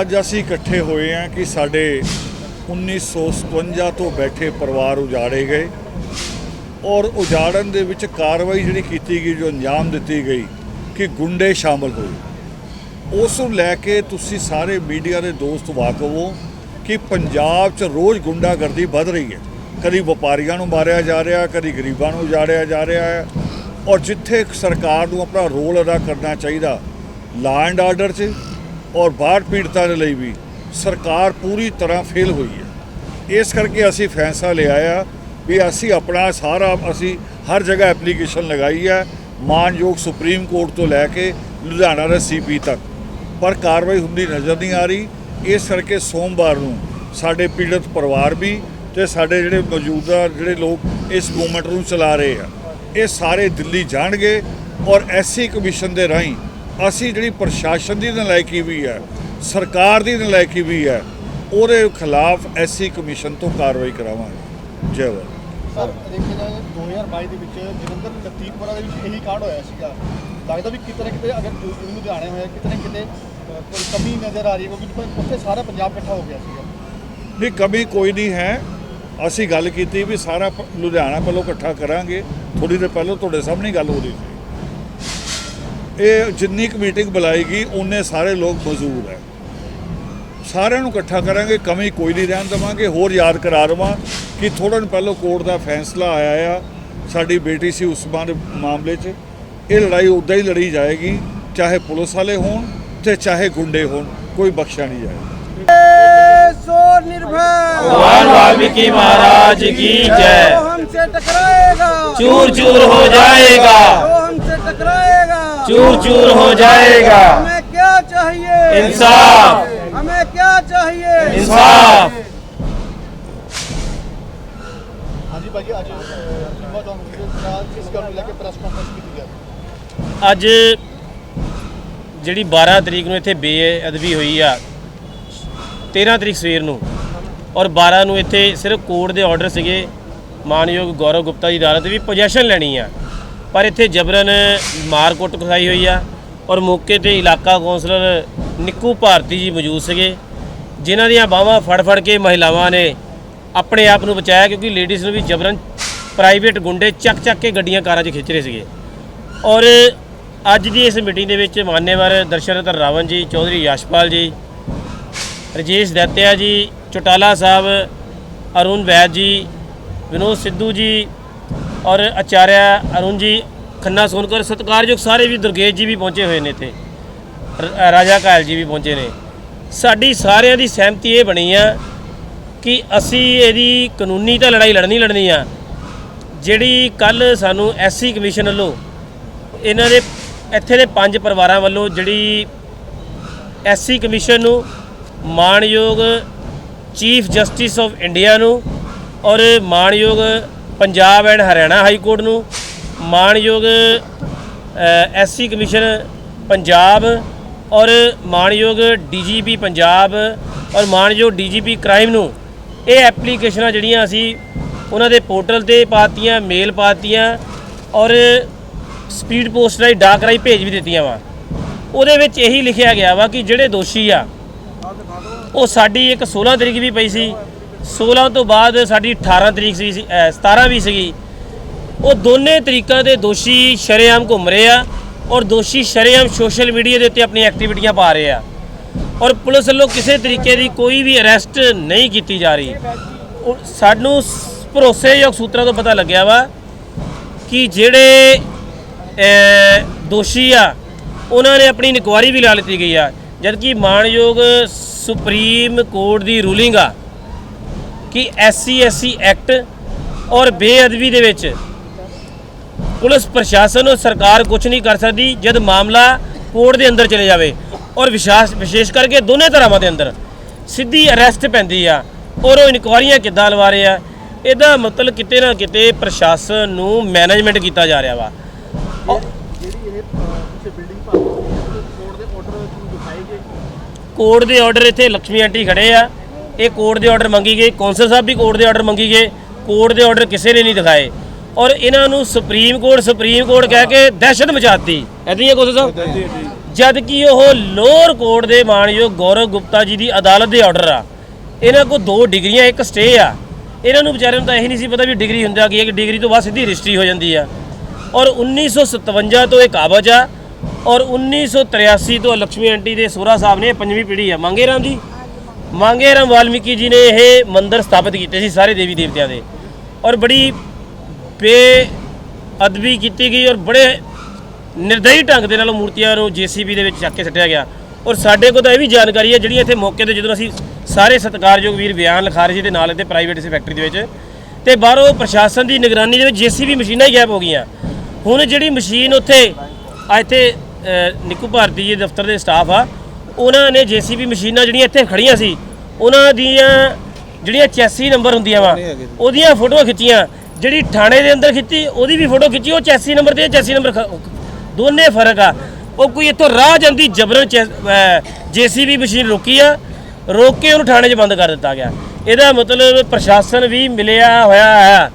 ਅੱਜ ਅਸੀਂ ਇਕੱਠੇ ਹੋਏ ਹਾਂ ਕਿ ਸਾਡੇ 1957 ਤੋਂ ਬੈਠੇ ਪਰਿਵਾਰ ਉਜਾੜੇ ਗਏ ਔਰ ਉਜਾੜਨ ਦੇ ਵਿੱਚ ਕਾਰਵਾਈ ਜਿਹੜੀ ਕੀਤੀ ਗਈ, ਜੋ ਅੰਜਾਮ ਦਿੱਤੀ ਗਈ ਕਿ ਗੁੰਡੇ ਸ਼ਾਮਲ ਹੋਏ। ਉਸ ਨੂੰ ਲੈ ਕੇ ਤੁਸੀਂ ਸਾਰੇ ਮੀਡੀਆ ਦੇ ਦੋਸਤ ਵਾਕਫ ਹੋ ਕਿ ਪੰਜਾਬ 'ਚ ਰੋਜ਼ ਗੁੰਡਾਗਰਦੀ ਵੱਧ ਰਹੀ ਹੈ। ਕਦੀ ਵਪਾਰੀਆਂ ਨੂੰ ਮਾਰਿਆ ਜਾ ਰਿਹਾ, ਕਦੀ ਗਰੀਬਾਂ ਨੂੰ ਉਜਾੜਿਆ ਜਾ ਰਿਹਾ ਹੈ ਔਰ ਜਿੱਥੇ ਸਰਕਾਰ ਨੂੰ ਆਪਣਾ ਰੋਲ ਅਦਾ ਕਰਨਾ ਚਾਹੀਦਾ ਲਾ ਐਂਡ ਆਰਡਰ 'ਚ ਔਰ ਬਾਹਰ ਪੀੜਤਾਂ ਦੇ ਲਈ ਵੀ ਸਰਕਾਰ ਪੂਰੀ ਤਰ੍ਹਾਂ ਫੇਲ ਹੋਈ ਹੈ। ਇਸ ਕਰਕੇ ਅਸੀਂ ਫੈਸਲਾ ਲਿਆ ਆ ਵੀ ਅਸੀਂ ਆਪਣਾ ਸਾਰਾ ਅਸੀਂ ਹਰ ਜਗ੍ਹਾ ਐਪਲੀਕੇਸ਼ਨ ਲਗਾਈ ਹੈ, ਮਾਨਯੋਗ ਸੁਪਰੀਮ ਕੋਰਟ ਤੋਂ ਲੈ ਕੇ ਲੁਧਿਆਣਾ ਦੇ ਸੀਪੀ ਤੱਕ। ਪਰ ਕਾਰਵਾਈ ਹੁੰਦੀ ਨਜ਼ਰ ਨਹੀਂ ਆ ਰਹੀ। ਇਸ ਕਰਕੇ ਸੋਮਵਾਰ ਨੂੰ ਸਾਡੇ ਪੀੜਤ ਪਰਿਵਾਰ ਵੀ ਤੇ ਸਾਡੇ ਜਿਹੜੇ ਮੌਜੂਦਾ ਜਿਹੜੇ ਲੋਕ ਇਸ ਮੂਵਮੈਂਟ ਨੂੰ ਚਲਾ ਰਹੇ ਆ, ਇਹ ਸਾਰੇ ਦਿੱਲੀ ਜਾਣਗੇ ਔਰ ਐਸਸੀ ਕਮਿਸ਼ਨ ਦੇ ਰਾਹੀਂ ਅਸੀਂ ਜਿਹੜੀ ਪ੍ਰਸ਼ਾਸਨ ਦੀ ਨਲਾਇਕੀ ਵੀ ਹੈ ਸਰਕਾਰ ਦੀ ਨਲਾਇਕੀ ਵੀ ਹੈ ਉਹਦੇ ਖਿਲਾਫ ਐਸਸੀ ਕਮਿਸ਼ਨ ਤੋਂ ਕਾਰਵਾਈ ਕਰਾਵਾਂਗੇ। ਜੈ ਵਾਹਿਗੁਰੂ ਸਰ ਦੇਖਿਆ ਜਾਏ 2022 ਦੇ ਵਿੱਚ ਜਲੰਧਰ ਕਤੀਪੁਰਾ ਦੇ ਵਿੱਚ ਇਹੀ ਕਾਂਡ ਹੋਇਆ ਸੀਗਾ। ਲੱਗਦਾ ਵੀ ਕਿਤੇ ਨਾ ਕਿਤੇ ਅਗਰ ਲੁ- ਲੁਧਿਆਣੇ ਹੋਇਆ ਕਿਤੇ ਨਾ ਕਿਤੇ ਕੋਈ ਕਮੀ ਨਜ਼ਰ ਆ ਰਹੀ ਹੈ ਕਿਉਂਕਿ ਉੱਥੇ ਸਾਰਾ ਪੰਜਾਬ ਇਕੱਠਾ ਹੋ ਗਿਆ ਸੀਗਾ। ਨਹੀਂ ਕਮੀ ਕੋਈ ਨਹੀਂ ਹੈ। ਅਸੀਂ ਗੱਲ ਕੀਤੀ ਵੀ ਸਾਰਾ ਲੁਧਿਆਣਾ ਪਹਿਲਾਂ ਇਕੱਠਾ ਕਰਾਂਗੇ। ਥੋੜੀ ਦੇਰ ਪਹਿਲਾਂ ਤੁਹਾਡੇ ਸਾਹਮਣੇ ਗੱਲ ਹੋ ਰਹੀ ਸੀ। ਇਹ ਜਿੰਨੀ ਕੁ ਮੀਟਿੰਗ ਬੁਲਾਏਗੀ ਉਹਨੇ ਸਾਰੇ ਲੋਕ ਮੌਜੂਦ ਹੈ ਸਾਰਿਆਂ ਨੂੰ ਇਕੱਠਾ ਕਰਾਂਗੇ ਕਮੀ ਕੋਈ ਨਹੀਂ ਰਹਿਣ ਦੇਵਾਂਗੇ ਹੋਰ ਯਾਦ ਕਰਾ ਦੇਵਾਂ ਕਿ ਥੋੜਾ ਦਿਨ ਪਹਿਲਾਂ ਕੋਰਟ ਦਾ ਫੈਸਲਾ ਆਇਆ ਆ ਸਾਡੀ ਬੇਟੀ ਸੀ ਉਸਮਾਨ ਦੇ ਮਾਮਲੇ 'ਚ ਇਹ ਲੜਾਈ ਉਦਾਂ ਹੀ ਲੜੀ ਜਾਏਗੀ ਚਾਹੇ ਪੁਲਿਸ ਵਾਲੇ ਹੋਣ ਤੇ ਚਾਹੇ ਗੁੰਡੇ ਹੋਣ ਕੋਈ ਬਖਸ਼ਿਆ ਨਹੀਂ ਜਾਏਗਾ सो निर्भय भगवान वाल्मीकि महाराज की जय जो हमसे टकराएगा चूर चूर हो जाएगा जो हमसे टकराएगा चूर चूर हो जाएगा हमें क्या चाहिए इंसाफ हमें क्या चाहिए इंसाफ ਹਾਂਜੀ ਭਾਜੀ ਅੱਜ ਸਿਮਾ ਚੌਂਕ ਦੇ ਨਾਲ ਇਸ ਗੱਲ ਨੂੰ ਲੈ ਕੇ ਪ੍ਰੈਸ ਕਾਨਫਰੰਸ ਕੀਤੀ ਗਈ ਅੱਜ ਜਿਹੜੀ 12 ਤਰੀਕ ਨੂੰ ਇੱਥੇ ਬੇਅਦਬੀ ਹੋਈ ਆ 13 ਤਰੀਕ ਸਵੇਰ ਨੂੰ ਔਰ 12 ਨੂੰ ਇੱਥੇ ਸਿਰਫ ਕੋਰਟ ਦੇ ਆਰਡਰ ਸੀਗੇ ਮਾਨਯੋਗ ਗੌਰਵ ਗੁਪਤਾ ਦੀ ਅਦਾਲਤ ਵੀ ਪੋਜੈਸ਼ਨ ਲੈਣੀ ਆ ਪਰ ਇੱਥੇ ਜਬਰਨ ਮਾਰਕੁੱਟ ਖਸਾਈ ਹੋਈ ਆ ਔਰ ਮੌਕੇ ਤੇ ਇਲਾਕਾ ਕੌਂਸਲਰ ਨਿੱਕੂ ਭਾਰਤੀ ਜੀ ਮੌਜੂਦ ਸੀਗੇ, ਜਿਨ੍ਹਾਂ ਦੀਆਂ ਬਾਹਾਂ ਫੜ ਫੜ ਕੇ ਮਹਿਲਾਵਾਂ ਨੇ ਆਪਣੇ ਆਪ ਨੂੰ ਬਚਾਇਆ ਕਿਉਂਕਿ ਲੇਡੀਜ਼ ਨੂੰ ਵੀ ਜਬਰਨ ਪ੍ਰਾਈਵੇਟ ਗੁੰਡੇ ਚੱਕ ਚੱਕ ਕੇ ਗੱਡੀਆਂ ਕਾਰਾਂ 'ਚ ਖਿੱਚ ਰਹੇ ਸੀਗੇ। ਔਰ ਅੱਜ ਦੀ ਇਸ ਮੀਟਿੰਗ ਦੇ ਵਿੱਚ ਮਾਨਯਵਰ ਦਰਸ਼ਨਤਰ ਰਾਵਣ ਜੀ, ਚੌਧਰੀ ਯਸ਼ਪਾਲ ਜੀ, ਰਜੇਸ਼ ਦੱਤਿਆ ਜੀ, ਚੋਟਾਲਾ ਸਾਹਿਬ, ਅਰੁਣ ਵੈਦ ਜੀ, ਵਿਨੋਦ ਸਿੱਧੂ ਜੀ ਔਰ ਆਚਾਰਿਆ ਅਰੁਣ ਜੀ, ਖੰਨਾ ਸੋਨਕਰ, ਸਤਿਕਾਰਯੋਗ ਸਾਰੇ ਵੀ ਦੁਰਗੇਸ਼ ਜੀ ਵੀ ਪਹੁੰਚੇ ਹੋਏ ਨੇ ਇੱਥੇ। ਰ- ਰਾਜਾ ਕਾਇਲ ਜੀ ਵੀ ਪਹੁੰਚੇ ਨੇ। ਸਾਡੀ ਸਾਰਿਆਂ ਦੀ ਸਹਿਮਤੀ ਇਹ ਬਣੀ ਆ ਕਿ ਅਸੀਂ ਇਹਦੀ ਕਾਨੂੰਨੀ ਤਾਂ ਲੜਾਈ ਲੜਨੀ ਲੜਨੀ ਆ, ਜਿਹੜੀ ਕੱਲ ਸਾਨੂੰ ਐਸਸੀ ਕਮਿਸ਼ਨ ਵੱਲੋਂ ਇਹਨਾਂ ਦੇ, ਇੱਥੇ ਦੇ ਪੰਜ ਪਰਿਵਾਰਾਂ ਵੱਲੋਂ ਜਿਹੜੀ ਐਸਸੀ ਕਮਿਸ਼ਨ ਨੂੰ ਮਾਣਯੋਗ ਚੀਫ ਜਸਟਿਸ ਆਫ ਇੰਡੀਆ ਨੂੰ ਔਰ ਮਾਣਯੋਗ Punjab and Haryana high court ਨੂੰ ਮਾਣਯੋਗ ਐਸਸੀ ਕਮਿਸ਼ਨ ਪੰਜਾਬ ਔਰ ਮਾਣਯੋਗ ਡੀਜੀਪੀ ਪੰਜਾਬ ਔਰ ਮਾਣਯੋਗ ਡੀਜੀਪੀ ਕ੍ਰਾਈਮ ਨੂੰ ਇਹ ਐਪਲੀਕੇਸ਼ਨਾਂ ਜਿਹੜੀਆਂ ਅਸੀਂ ਉਹਨਾਂ ਦੇ ਪੋਰਟਲ ਤੇ ਪਾਤੀਆਂ ਮੇਲ ਪਾਤੀਆਂ ਔਰ ਸਪੀਡ ਪੋਸਟ ਰਾਹੀਂ ਡਾਕ ਰਾਹੀਂ ਭੇਜ ਵੀ ਦਿੱਤੀਆਂ ਵਾ। ਉਹਦੇ ਵਿੱਚ ਇਹੀ ਲਿਖਿਆ ਗਿਆ ਵਾ ਕਿ ਜਿਹੜੇ ਦੋਸ਼ੀ ਆ, ਉਹ ਸਾਡੀ ਇੱਕ 16 ਤਰੀਕ ਵੀ ਪਈ ਸੀ। 16 ਤੋਂ ਬਾਅਦ ਸਾਡੀ 18 ਤਰੀਕ ਸੀ, ਸੀ- 17 ਵੀ ਸੀਗੀ। ਉਹ ਦੋਨੇ ਤਰੀਕਾਂ ਦੇ ਦੋਸ਼ੀ ਸ਼ਰੇਆਮ ਘੁੰਮ ਰਹੇ ਆ ਔਰ ਦੋਸ਼ੀ ਸ਼ਰੇਆਮ ਸੋਸ਼ਲ ਮੀਡੀਆ ਦੇ ਉੱਤੇ ਆਪਣੀ ਐਕਟੀਵਿਟੀਆਂ ਪਾ ਰਹੇ ਆ। ਔਰ ਪੁਲਿਸ ਵੱਲੋਂ ਕਿਸੇ ਤਰੀਕੇ ਦੀ ਕੋਈ ਵੀ ਅਰੈਸਟ ਨਹੀਂ ਕੀਤੀ ਜਾ ਰਹੀ। ਸਾਨੂੰ ਭਰੋਸੇਯੋਗ ਸੂਤਰਾਂ ਤੋਂ ਪਤਾ ਲੱਗਿਆ ਵਾ ਕਿ ਜਿਹੜੇ ਦੋਸ਼ੀ ਆ, ਉਹਨਾਂ ਨੇ ਆਪਣੀ ਇਨਕੁਆਰੀ ਵੀ ਲਾ ਲਿੱਤੀ ਗਈ ਆ। ਜਦਕਿ ਮਾਣਯੋਗ ਸੁਪਰੀਮ ਕੋਰਟ ਦੀ ਰੂਲਿੰਗ ਆ ਕਿ ਐਸਸੀ ਐਸਸੀ ਐਕਟ ਔਰ ਬੇਅਦਬੀ ਦੇ ਵਿੱਚ ਪੁਲਿਸ ਪ੍ਰਸ਼ਾਸਨ ਔਰ ਸਰਕਾਰ ਕੁਝ ਨਹੀਂ ਕਰ ਸਕਦੀ ਜਦ ਮਾਮਲਾ ਕੋਰਟ ਦੇ ਅੰਦਰ ਚਲੇ ਜਾਵੇ ਔਰ ਵਿਸ਼ਾਸ ਵਿਸ਼ੇਸ਼ ਕਰਕੇ ਦੋਨੇ ਧਰਾਵਾਂ ਦੇ ਅੰਦਰ ਸਿੱਧੀ ਅਰੈਸਟ ਪੈਂਦੀ ਆ ਔਰ ਉਹ ਇਨਕੁਆਰੀਆਂ ਕਿੱਦਾਂ ਲਵਾ ਰਹੇ ਆ ਇਹਦਾ ਮਤਲਬ ਕਿਤੇ ਨਾ ਕਿਤੇ ਪ੍ਰਸ਼ਾਸਨ ਨੂੰ ਮੈਨੇਜਮੈਂਟ ਕੀਤਾ ਜਾ ਰਿਹਾ ਵਾ। ਜਿਹੜੀ ਇਹ ਪਿੱਛੇ ਬਿਲਡਿੰਗ ਭੰਗ ਕੋਰਟ ਦੇ ਆਰਡਰ ਕੋਰਟ ਦੇ ਆਰਡਰ ਇੱਥੇ ਲక్ష్ਮੀ ਆਂਟੀ ਖੜੇ ਆ। ਇਹ ਕੋਰਟ ਦੇ ਆਰਡਰ ਮੰਗੀ ਗਏ। ਕੌਂਸਲ ਸਾਹਿਬ ਵੀ ਕੋਰਟ ਦੇ ਆਰਡਰ ਮੰਗੀ ਗਏ। ਕੋਰਟ ਦੇ ਆਰਡਰ ਕਿਸੇ ਨੇ ਨਹੀਂ ਦਿਖਾਏ। ਔਰ ਇਹਨਾਂ ਨੂੰ ਸੁਪਰੀਮ ਕੋਰਟ ਸੁਪਰੀਮ ਕੋਰਟ ਕਹਿ ਕੇ ਦਹਿਸ਼ਤ ਮਚਾਤੀ। ਐਦਾਂ ਹੀ ਹੈ ਕੌਂਸਲ ਸਾਹਿਬ? ਜਦ ਕਿ ਉਹ ਲੋਅਰ ਕੋਰਟ ਦੇ ਮਾਨਯੋਗ ਗੌਰਵ ਗੁਪਤਾ ਜੀ ਦੀ ਅਦਾਲਤ ਦੇ ਆਰਡਰ ਆ। ਇਹਨਾਂ ਕੋਲ ਦੋ ਡਿਗਰੀਆਂ ਇੱਕ ਸਟੇ ਆ। ਇਹਨਾਂ ਨੂੰ ਵਿਚਾਰਿਆਂ ਨੂੰ ਤਾਂ ਇਹ ਨਹੀਂ ਸੀ ਪਤਾ ਵੀ ਡਿਗਰੀ ਹੁੰਦਾ ਕੀ ਹੈ ਕਿ ਡਿਗਰੀ ਤੋਂ ਬਾਅਦ ਸਿੱਧੀ ਰਜਿਸਟਰੀ ਹੋ ਜਾਂਦੀ ਆ। ਔਰ 1957 ਤੋਂ ਇਹ ਕਾਬਜ ਆ। ਔਰ 1983 ਤੋਂ ਲక్ష్ਮੀ ਆਂਟੀ ਦੇ ਸੋਹਰਾ ਸਾਹਿਬ ਨੇ ਪੰਜਵੀਂ ਪੀੜ੍ਹੀ ਆ। ਮੰਗੇ ਰਾਮ ਜੀ? ਮੰਗੇ ਰਾਮ ਵਾਲਮੀਕੀ ਜੀ ਨੇ ਇਹ ਮੰਦਿਰ ਸਥਾਪਿਤ ਕੀਤੇ ਸੀ ਸਾਰੇ ਦੇਵੀ ਦੇਵਤਿਆਂ ਦੇ। ਔਰ ਬੜੀ ਬੇਅਦਬੀ ਕੀਤੀ ਗਈ ਔਰ ਬੜੇ ਨਿਰਦਈ ਢੰਗ ਦੇ ਨਾਲ ਉਹ ਮੂਰਤੀਆਂ ਨੂੰ ਜੀਸੀਬੀ ਦੇ ਵਿੱਚ ਚੱਕ ਕੇ ਸੱਟਿਆ ਗਿਆ। ਔਰ ਸਾਡੇ ਕੋਲ ਤਾਂ ਇਹ ਵੀ ਜਾਣਕਾਰੀ ਹੈ, ਜਿਹੜੀ ਇੱਥੇ ਮੌਕੇ ਤੇ ਜਦੋਂ ਅਸੀਂ ਸਾਰੇ ਸਤਿਕਾਰਯੋਗ ਵੀਰ ਬਿਆਨ ਲਿਖਾ ਰਹੇ ਸੀ ਤੇ ਨਾਲ ਇੱਥੇ ਪ੍ਰਾਈਵੇਟ ਸੀ ਫੈਕਟਰੀ ਦੇ ਵਿੱਚ, ਤੇ ਬਾਹਰੋਂ ਪ੍ਰਸ਼ਾਸਨ ਦੀ ਨਿਗਰਾਨੀ ਦੇ ਵਿੱਚ ਜੀਸੀਬੀ ਮਸ਼ੀਨਾਂ ਹੀ ਗਾਇਬ ਹੋ ਗਈਆਂ। ਹੁਣ ਜਿਹੜੀ ਮਸ਼ੀਨ ਉੱਥੇ ਇੱਥੇ ਨਿੱਕੂ ਭਾਰਤੀ ਜੀ ਦਫ਼ਤਰ ਦੇ ਸਟਾਫ ਆ ਉਹਨਾਂ ਨੇ ਜੀਸੀਬੀ ਮਸ਼ੀਨਾਂ ਜਿਹੜੀਆਂ ਇੱਥੇ ਖੜੀਆਂ ਸੀ ਉਹਨਾਂ ਦੀਆਂ ਜਿਹੜੀਆਂ ਚੈਸੀ ਨੰਬਰ ਹੁੰਦੀਆਂ ਵਾ ਉਹਦੀਆਂ ਫੋਟੋਆਂ ਖਿੱਚੀਆਂ। ਜਿਹੜੀ ਥਾਣੇ ਦੇ ਅੰਦਰ ਖਿੱਚੀ ਉਹਦੀ ਵੀ ਫੋਟੋ ਖਿੱਚੀ ਉਹ ਚੈਸੀ ਨੰਬਰ ਤੇ ਚੈਸੀ ਨੰਬਰ ਦੋਨੇ ਫ਼ਰਕ ਆ। ਉਹ ਕੋਈ ਇੱਥੋਂ ਰਾਹ ਜਾਂਦੀ ਜਬਰਨ ਜੀਸੀਬੀ ਮਸ਼ੀਨ ਰੋਕੀ ਆ ਰੋਕ ਕੇ ਉਹਨੂੰ ਥਾਣੇ 'ਚ ਬੰਦ ਕਰ ਦਿੱਤਾ ਗਿਆ। ਇਹਦਾ ਮਤਲਬ ਪ੍ਰਸ਼ਾਸਨ ਵੀ ਮਿਲਿਆ ਹੋਇਆ ਹੈ।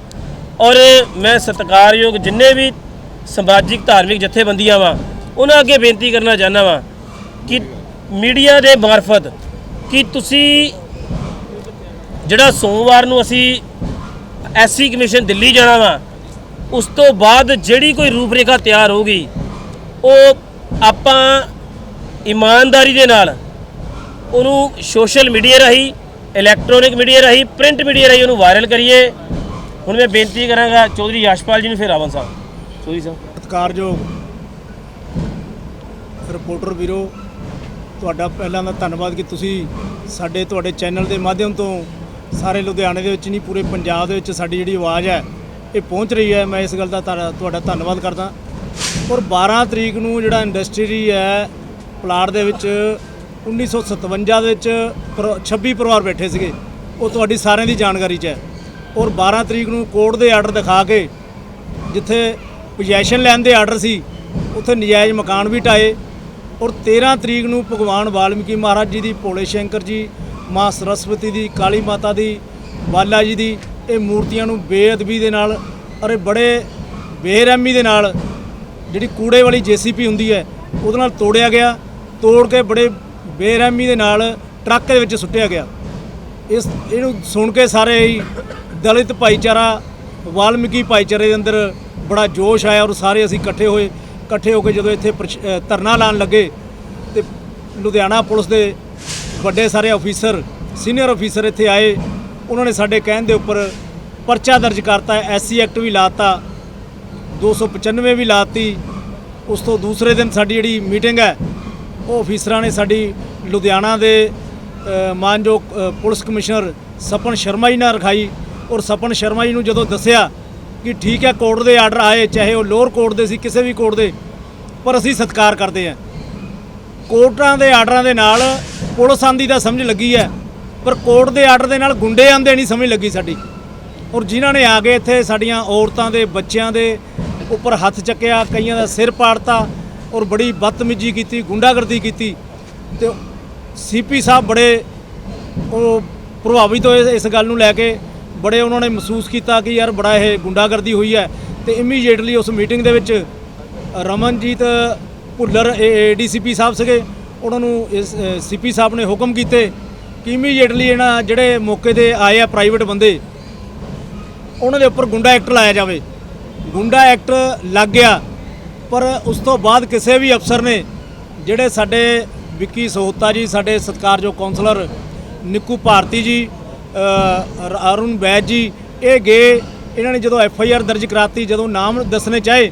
ਔਰ ਮੈਂ ਸਤਿਕਾਰਯੋਗ ਜਿੰਨੇ ਵੀ ਸਮਾਜਿਕ ਧਾਰਮਿਕ ਜਥੇਬੰਦੀਆਂ ਵਾ ਉਹਨਾਂ ਅੱਗੇ ਬੇਨਤੀ ਕਰਨਾ ਚਾਹੁੰਦਾ ਵਾਂ ਕਿ ਮੀਡੀਆ ਦੇ ਮਾਰਫਤ ਕਿ ਤੁਸੀਂ ਜਿਹੜਾ ਸੋਮਵਾਰ ਨੂੰ ਅਸੀਂ ਐਸਸੀ ਕਮਿਸ਼ਨ ਦਿੱਲੀ ਜਾਣਾ ਵਾ ਉਸ ਤੋਂ ਬਾਅਦ ਜਿਹੜੀ ਕੋਈ ਰੂਪਰੇਖਾ ਤਿਆਰ ਹੋਊਗੀ ਉਹ ਆਪਾਂ ਇਮਾਨਦਾਰੀ ਦੇ ਨਾਲ ਉਹਨੂੰ ਸੋਸ਼ਲ ਮੀਡੀਆ ਰਾਹੀਂ ਇਲੈਕਟ੍ਰੋਨਿਕ ਮੀਡੀਆ ਰਾਹੀਂ ਪ੍ਰਿੰਟ ਮੀਡੀਆ ਰਾਹੀਂ ਉਹਨੂੰ ਵਾਇਰਲ ਕਰੀਏ। ਹੁਣ ਮੈਂ ਬੇਨਤੀ ਕਰਾਂਗਾ ਚੌਧਰੀ ਯਸ਼ਪਾਲ ਜੀ ਨੂੰ ਫਿਰ ਰਾਵਣ ਸਾਹਿਬ। ਚੌਧਰੀ ਸਾਹਿਬ। ਸਤਿਕਾਰਯੋਗ ਰਿਪੋਰਟਰ ਵੀਰੋ ਤੁਹਾਡਾ ਪਹਿਲਾਂ ਦਾ ਧੰਨਵਾਦ ਕਿ ਤੁਸੀਂ ਸਾਡੇ ਤੁਹਾਡੇ ਚੈਨਲ ਦੇ ਮਾਧਿਅਮ ਤੋਂ ਸਾਰੇ ਲੁਧਿਆਣੇ ਦੇ ਵਿੱਚ ਨਹੀਂ, ਪੂਰੇ ਪੰਜਾਬ ਦੇ ਵਿੱਚ ਸਾਡੀ ਜਿਹੜੀ ਆਵਾਜ਼ ਹੈ, ਇਹ ਪਹੁੰਚ ਰਹੀ ਹੈ। ਮੈਂ ਇਸ ਗੱਲ ਦਾ ਤੁਹਾਡਾ ਤੁਹਾਡਾ ਧੰਨਵਾਦ ਕਰਦਾ। ਔਰ 12 ਤਰੀਕ ਨੂੰ ਜਿਹੜਾ ਇੰਡਸਟਰੀ ਹੈ, ਪਲਾਟ ਦੇ ਵਿੱਚ 1957 ਦੇ ਵਿੱਚ ਪਰ- 26 ਪਰਿਵਾਰ ਬੈਠੇ ਸੀਗੇ। ਉਹ ਤੁਹਾਡੀ ਸਾਰਿਆਂ ਦੀ ਜਾਣਕਾਰੀ 'ਚ ਹੈ। ਔਰ 12 ਤਰੀਕ ਨੂੰ ਕੋਰਟ ਦੇ ਆਰਡਰ ਦਿਖਾ ਕੇ, ਜਿੱਥੇ ਪੋਜੈਸ਼ਨ ਲੈਣ ਦੇ ਆਰਡਰ ਸੀ, ਉੱਥੇ ਨਜਾਇਜ਼ ਮਕਾਨ ਵੀ ਢਾਏ ਔਰ 13 ਤਰੀਕ ਨੂੰ ਭਗਵਾਨ ਵਾਲਮੀਕੀ ਮਹਾਰਾਜ ਜੀ ਦੀ ਭੋਲੇ ਸ਼ੰਕਰ ਜੀ, ਮਾਂ ਸਰਸਵਤੀ ਦੀ, ਕਾਲੀ ਮਾਤਾ ਦੀ, ਬਾਲਾ ਜੀ ਦੀ, ਇਹ ਮੂਰਤੀਆਂ ਨੂੰ ਬੇਅਦਬੀ ਦੇ ਨਾਲ, ਅਰੇ ਬੜੇ ਬੇਰਹਿਮੀ ਦੇ ਨਾਲ ਜਿਹੜੀ ਕੂੜੇ ਵਾਲੀ ਜੀਸੀਪੀ ਹੁੰਦੀ ਹੈ, ਉਹਦੇ ਨਾਲ ਤੋੜਿਆ ਗਿਆ। ਤੋੜ ਕੇ ਬੜੇ ਬੇਰਹਿਮੀ ਦੇ ਨਾਲ ਟਰੱਕ ਦੇ ਵਿੱਚ ਸੁੱਟਿਆ ਗਿਆ। ਇਸ, ਇਹਨੂੰ ਸੁਣ ਕੇ ਸਾਰੇ ਹੀ ਦਲਿਤ ਭਾਈਚਾਰਾ, ਵਾਲਮੀਕੀ ਭਾਈਚਾਰੇ ਦੇ ਅੰਦਰ ਬੜਾ ਜੋਸ਼ ਆਇਆ ਔਰ ਸਾਰੇ ਅਸੀਂ ਇਕੱਠੇ ਹੋਏ। ਇਕੱਠੇ ਹੋ ਕੇ ਜਦੋਂ ਇੱਥੇ ਪ੍ਰਸ਼- ਧਰਨਾ ਲਾਉਣ ਲੱਗੇ ਤੇ ਲੁਧਿਆਣਾ ਪੁਲਿਸ ਦੇ ਵੱਡੇ ਸਾਰੇ ਅਫੀਸਰ, ਸੀਨੀਅਰ ਅਫੀਸਰ ਇੱਥੇ ਆਏ। ਉਹਨਾਂ ਨੇ ਸਾਡੇ ਕਹਿਣ ਦੇ ਉੱਪਰ ਪਰਚਾ ਦਰਜ ਕਰਤਾ, ਐਸਸੀ ਐਕਟ ਵੀ ਲਾਤਾ 295 ਵੀ ਲਾਤੀ। ਉਸ ਤੋਂ ਦੂਸਰੇ ਦਿਨ ਸਾਡੀ ਜਿਹੜੀ ਮੀਟਿੰਗ ਹੈ, ਉਹ ਅਫੀਸਰਾਂ ਨੇ ਸਾਡੀ ਲੁਧਿਆਣਾ ਦੇ ਮਾਨਯੋਗ ਪੁਲਿਸ ਕਮਿਸ਼ਨਰ ਸਪਨ ਸ਼ਰਮਾ ਜੀ ਨਾਲ ਰਖਾਈ ਔਰ ਸਪਨ ਸ਼ਰਮਾ ਜੀ ਨੂੰ ਜਦੋਂ ਦੱਸਿਆ ਕਿ ਠੀਕ ਹੈ, ਕੋਰਟ ਦੇ ਆਰਡਰ ਆਏ, ਚਾਹੇ ਉਹ ਲੋਅਰ ਕੋਰਟ ਦੇ ਸੀ, ਕਿਸੇ ਵੀ ਕੋਰਟ ਦੇ, ਪਰ ਅਸੀਂ ਸਤਿਕਾਰ ਕਰਦੇ ਹਾਂ। ਕੋਰਟਾਂ ਦੇ ਆਰਡਰਾਂ ਦੇ ਨਾਲ ਪੁਲਿਸ ਆਂਦੀ ਦਾ ਸਮਝ ਲੱਗੀ ਹੈ, ਪਰ ਕੋਰਟ ਦੇ ਆਰਡਰ ਦੇ ਨਾਲ ਗੁੰਡੇ ਆਂਦੇ ਨਹੀਂ ਸਮਝ ਲੱਗੀ ਸਾਡੀ। ਔਰ ਜਿਨ੍ਹਾਂ ਨੇ ਆ ਕੇ ਇੱਥੇ ਸਾਡੀਆਂ ਔਰਤਾਂ ਦੇ, ਬੱਚਿਆਂ ਦੇ ਉੱਪਰ ਹੱਥ ਚੱਕਿਆ, ਕਈਆਂ ਦਾ ਸਿਰ ਪਾੜਤਾ, ਔਰ ਬੜੀ ਬਦਤਮੀਜ਼ੀ ਕੀਤੀ, ਗੁੰਡਾਗਰਦੀ ਕੀਤੀ, ਤੇ ਸੀਪੀ ਸਾਹਿਬ ਬੜੇ ਉਹ ਪ੍ਰਭਾਵਿਤ ਹੋਏ ਇਸ ਗੱਲ ਨੂੰ ਲੈ ਕੇ। ਬੜੇ ਉਹਨਾਂ ਨੇ ਮਹਿਸੂਸ ਕੀਤਾ ਕਿ ਯਾਰ ਬੜਾ ਇਹ ਗੁੰਡਾਗਰਦੀ ਹੋਈ ਹੈ ਤੇ ਇਮੀਡੀਏਟਲੀ ਉਸ ਮੀਟਿੰਗ ਦੇ ਵਿੱਚ ਰਮਨਜੀਤ ਭੁੱਲਰ ਏਡੀਸੀਪੀ ਸਾਹਿਬ ਸੀਗੇ, ਉਹਨਾਂ ਨੂੰ ਇਸ ਸੀਪੀ ਸਾਹਿਬ ਨੇ ਹੁਕਮ ਕੀਤੇ ਕਿ ਇਮੀਡੀਏਟਲੀ ਇਹਨਾਂ ਜਿਹੜੇ ਮੌਕੇ ਤੇ ਆਏ ਆ ਪ੍ਰਾਈਵੇਟ ਬੰਦੇ, ਉਹਨਾਂ ਦੇ ਉੱਪਰ ਗੁੰਡਾ ਐਕਟ ਲਾਇਆ ਜਾਵੇ। ਗੁੰਡਾ ਐਕਟ ਲੱਗ ਗਿਆ, ਪਰ ਉਸ ਤੋਂ ਬਾਅਦ ਕਿਸੇ ਵੀ ਅਫਸਰ ਨੇ ਜਿਹੜੇ ਸਾਡੇ ਵਿੱਕੀ ਸੋਹਤਾ ਜੀ, ਸਾਡੇ ਸਤਿਕਾਰਯੋਗ ਕਾਉਂਸਲਰ ਨਿੱਕੂ ਭਾਰਤੀ ਜੀ ਅਰੁਣ ਬੈਜ ਜੀ, ਇਹ ਗਏ, ਇਹਨਾਂ ਨੇ ਜਦੋਂ ਐਫ ਆਈ ਆਰ ਦਰਜ ਕਰਾਤੀ, ਜਦੋਂ ਨਾਮ ਦੱਸਣੇ ਚਾਹੇ,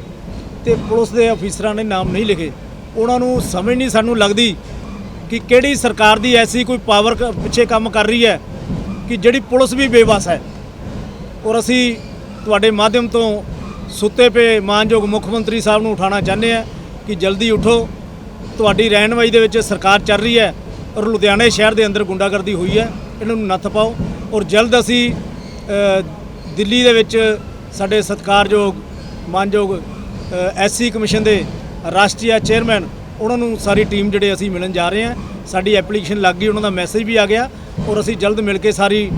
ਤੇ ਪੁਲਿਸ ਦੇ ਅਫੀਸਰਾਂ ਨੇ ਨਾਮ ਨਹੀਂ ਲਿਖੇ। ਉਹਨਾਂ ਨੂੰ ਸਮਝ ਨਹੀਂ ਸਾਨੂੰ ਲੱਗਦੀ ਕਿ ਕਿਹੜੀ ਸਰਕਾਰ ਦੀ ਐਸੀ ਕੋਈ ਪਾਵਰ ਪਿੱਛੇ ਕੰਮ ਕਰ ਰਹੀ ਹੈ, ਕਿ ਜਿਹੜੀ ਪੁਲਿਸ ਵੀ ਬੇਵਸ ਹੈ। ਔਰ ਅਸੀਂ ਤੁਹਾਡੇ ਮਾਧਿਅਮ ਤੋਂ ਸੁੱਤੇ ਪਏ ਮਾਨਯੋਗ ਮੁੱਖ ਮੰਤਰੀ ਸਾਹਿਬ ਨੂੰ ਉਠਾਉਣਾ ਚਾਹੁੰਦੇ ਆ ਕਿ ਜਲਦੀ ਉਠੋ। ਤੁਹਾਡੀ ਰਹਿਨਵਾਈ ਦੇ ਵਿੱਚ ਸਰਕਾਰ ਚੱਲ ਰਹੀ ਹੈ ਔਰ ਲੁਧਿਆਣੇ ਸ਼ਹਿਰ ਦੇ ਅੰਦਰ ਗੁੰਡਾਗਰਦੀ ਹੋਈ ਹੈ। ਇਹਨਾਂ ਨੂੰ ਨੱਥ ਪਾਓ। ਔਰ ਜਲਦ ਅਸੀਂ ਦਿੱਲੀ ਦੇ ਵਿੱਚ ਸਾਡੇ ਸਤਿਕਾਰਯੋਗ, ਮਾਨਯੋਗ ਐਸਸੀ ਕਮਿਸ਼ਨ ਦੇ ਰਾਸ਼ਟਰੀ ਚੇਅਰਮੈਨ, ਉਹਨਾਂ ਨੂੰ ਸਾਰੀ ਟੀਮ ਜਿਹੜੇ ਅਸੀਂ ਮਿਲਣ ਜਾ ਰਹੇ ਹਾਂ। ਸਾਡੀ ਐਪਲੀਕੇਸ਼ਨ ਲੱਗ ਗਈ, ਉਹਨਾਂ ਦਾ ਮੈਸੇਜ ਵੀ ਆ ਗਿਆ ਔਰ ਅਸੀਂ ਜਲਦ ਮਿਲ ਕੇ ਸਾਰੀ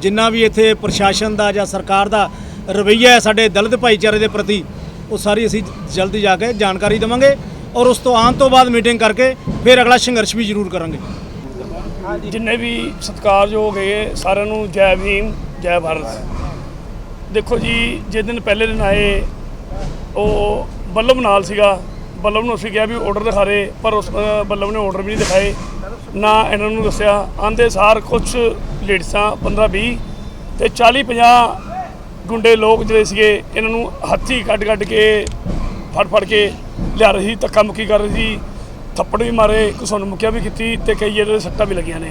ਜਿੰਨਾ ਵੀ ਇੱਥੇ ਪ੍ਰਸ਼ਾਸਨ ਦਾ ਜਾਂ ਸਰਕਾਰ ਦਾ ਰਵੱਈਆ ਹੈ ਸਾਡੇ ਦਲਿਤ ਭਾਈਚਾਰੇ ਦੇ ਪ੍ਰਤੀ, ਉਹ ਸਾਰੀ ਅਸੀਂ ਜਲਦੀ ਜਾ ਕੇ ਜਾਣਕਾਰੀ ਦੇਵਾਂਗੇ ਔਰ ਉਸ ਤੋਂ ਆਉਣ ਤੋਂ ਬਾਅਦ ਮੀਟਿੰਗ ਕਰਕੇ ਫਿਰ ਅਗਲਾ ਸੰਘਰਸ਼ ਵੀ ਜ਼ਰੂਰ ਕਰਾਂਗੇ। ਜਿੰਨੇ ਵੀ ਸਤਿਕਾਰਯੋਗ ਹੈਗੇ, ਸਾਰਿਆਂ ਨੂੰ ਜੈ ਭੀਮ, ਜੈ ਭਾਰਤ। ਦੇਖੋ ਜੀ ਜਿਸ ਦਿਨ ਪਹਿਲੇ ਦਿਨ ਆਏ, ਉਹ ਬੱਲਬ ਨਾਲ ਸੀਗਾ। ਬੱਲਬ ਨੂੰ ਅਸੀਂ ਕਿਹਾ ਵੀ ਆਰਡਰ ਦਿਖਾ ਰਹੇ ਪਰ ਉਸ ਬੱਲਬ ਨੇ ਆਰਡਰ ਵੀ ਨਹੀਂ ਦਿਖਾਏ। ਨਾ ਇਹਨਾਂ ਨੂੰ ਦੱਸਿਆ। ਆਂਦੇ ਸਾਰ ਕੁਝ ਲੇਡੀਸਾਂ 15 20 ਤੇ 40 50 ਗੁੰਡੇ ਲੋਕ ਜਿਹੜੇ ਸੀਗੇ, ਇਹਨਾਂ ਨੂੰ ਹੱਥੀ ਕੱਢ ਕੱਢ ਕੇ ਫੜ ਫੜ ਕੇ ਲਿਆ ਰਹੀ ਸੀ ਧੱਕਾ ਮੁੱਕੀ ਕਰ ਰਹੀ ਸੀ। ਥੱਪੜ ਵੀ ਮਾਰੇ ਘੁਸਣ ਮੁੱਕਿਆ ਵੀ ਕੀਤੀ ਤੇ ਕਈ ਜਿਹੜੇ ਸੱਟਾਂ ਵੀ ਲੱਗੀਆਂ ਨੇ।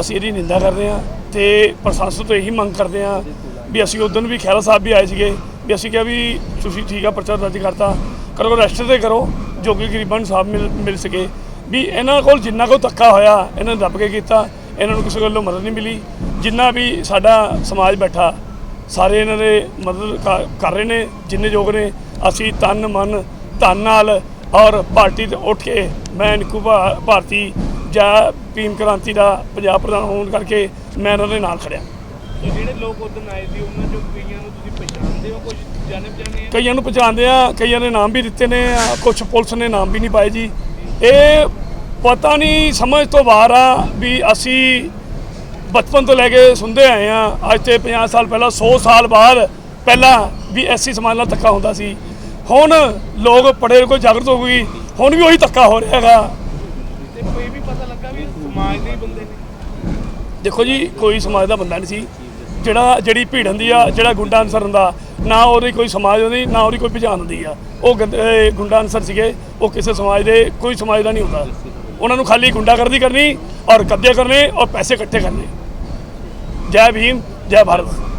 ਅਸੀਂ ਇਹਦੀ ਨਿੰਦਾ ਕਰਦੇ ਹਾਂ ਤੇ ਪ੍ਰਸ਼ਾਸਨ ਤੋਂ ਇਹੀ ਮੰਗ ਕਰਦੇ ਹਾਂ ਵੀ ਅਸੀਂ ਉਦੋਂ ਵੀ ਖਹਿਰਾ ਸਾਹਿਬ ਵੀ ਆਏ ਸੀਗੇ, ਵੀ ਅਸੀਂ ਕਿਹਾ ਵੀ ਤੁਸੀਂ ਠੀਕ ਆ, ਪਰਚਾ ਦਰਜ ਕਰਤਾ। ਕਰੋ ਰੈਸਟ ਤੇ ਕਰੋ, ਜੋ ਕਿ ਗਰੀਬਾਂ ਨੂੰ ਸਾਫ਼ ਮਿਲ ਮਿਲ ਸਕੇ। ਵੀ ਇਹਨਾਂ ਕੋਲ ਜਿੰਨਾ ਕੋ ਧੱਕਾ ਹੋਇਆ, ਇਹਨਾਂ ਨੇ ਦੱਬ ਕੇ ਕੀਤਾ, ਇਹਨਾਂ ਨੂੰ ਕਿਸੇ ਗੱਲੋਂ ਮਦਦ ਨਹੀਂ ਮਿਲੀ। ਜਿੰਨਾ ਵੀ ਸਾਡਾ ਸਮਾਜ ਬੈਠਾ, ਸਾਰੇ ਇਹਨਾਂ ਦੇ ਮਦਦ ਕਰ- ਕਰ ਰਹੇ ਨੇ, ਜਿੰਨੇ ਯੋਗ ਨੇ, ਅਸੀਂ ਤਨ, ਮਨ, ਧਨ ਨਾਲ ਔਰ ਪਾਰਟੀ ਤੇ ਉੱਠ ਕੇ ਮੈਂ ਨਿੱਕੂ ਭਾ- ਭਾਰਤੀ ਜਾਂ ਭੀਮ ਕ੍ਰਾਂਤੀ ਦਾ ਪੰਜਾਬ ਪ੍ਰਧਾਨ ਹੋਣ ਕਰਕੇ ਮੈਂ ਇਹਨਾਂ ਦੇ ਨਾਲ ਖੜਿਆ। ਜਿਹੜੇ ਲੋਕ ਉਦੋਂ ਆਏ ਸੀ ਉਹਨਾਂ ਚੋਂ ਕਈਆਂ ਨੂੰ ਤੁਸੀਂ ਪਛਾਣਦੇ ਹੋ? ਕੁਝ ਜਾਣੇ ਪਛਾਣੇ? ਕਈਆਂ ਨੂੰ ਪਛਾਣਦੇ ਆ ਕਈਆਂ ਨੇ ਨਾਮ ਵੀ ਦਿੱਤੇ ਨੇ ਕੁਝ ਪੁਲਿਸ ਨੇ ਨਾਮ ਵੀ ਨਹੀਂ ਪਾਏ ਜੀ। ਇਹ ਪਤਾ ਨਹੀਂ ਸਮਝ ਤੋਂ ਬਾਹਰ ਆ ਵੀ ਅਸੀਂ ਬਚਪਨ ਤੋਂ ਲੈ ਕੇ ਸੁਣਦੇ ਆਏ ਆ ਅੱਜ ਤੇ 50 ਸਾਲ ਪਹਿਲਾਂ 100 ਸਾਲ ਬਾਅਦ ਪਹਿਲਾਂ ਵੀ ਐਸੀ ਸਮਾਜ ਨਾਲ ਧੱਕਾ ਹੁੰਦਾ ਸੀ। ਹੁਣ ਲੋਕ ਪੜ੍ਹੇ ਕੋਈ ਜਾਗਰਤ ਹੋ ਗਈ ਹੁਣ ਵੀ ਉਹੀ ਧੱਕਾ ਹੋ ਰਿਹਾ ਹੈਗਾ। ਤੇ ਕੋਈ ਵੀ ਪਤਾ ਲੱਗਾ ਵੀ ਸਮਾਜ ਦੇ ਹੀ ਬੰਦੇ ਨੇ? ਦੇਖੋ ਜੀ ਕੋਈ ਸਮਾਜ ਦਾ ਬੰਦਾ ਨਹੀਂ ਸੀ। ਜਿਹੜਾ ਜਿਹੜੀ ਭੀੜ ਹੁੰਦੀ ਆ ਜਿਹੜਾ ਗੁੰਡਾ ਅਨਸਰ ਹੁੰਦਾ ਨਾ ਉਹਦੀ ਕੋਈ ਸਮਾਜ ਹੁੰਦੀ ਨਾ ਉਹਦੀ ਕੋਈ ਪਛਾਣ ਹੁੰਦੀ ਆ। ਉਹ ਗੁੰਡਾ ਅਨਸਰ ਸੀਗੇ ਉਹ ਕਿਸੇ ਸਮਾਜ ਦੇ ਕੋਈ ਸਮਾਜ ਦਾ ਨਹੀਂ ਹੁੰਦਾ। ਉਹਨਾਂ ਨੂੰ ਖਾਲੀ ਗੁੰਡਾਗਰਦੀ ਕਰਨੀ ਔਰ ਕਬਜ਼ੇ ਕਰਨੇ ਔਰ ਪੈਸੇ ਇਕੱਠੇ ਕਰਨੇ। ਜੈ ਭੀਮ ਜੈ ਭਾਰਤ।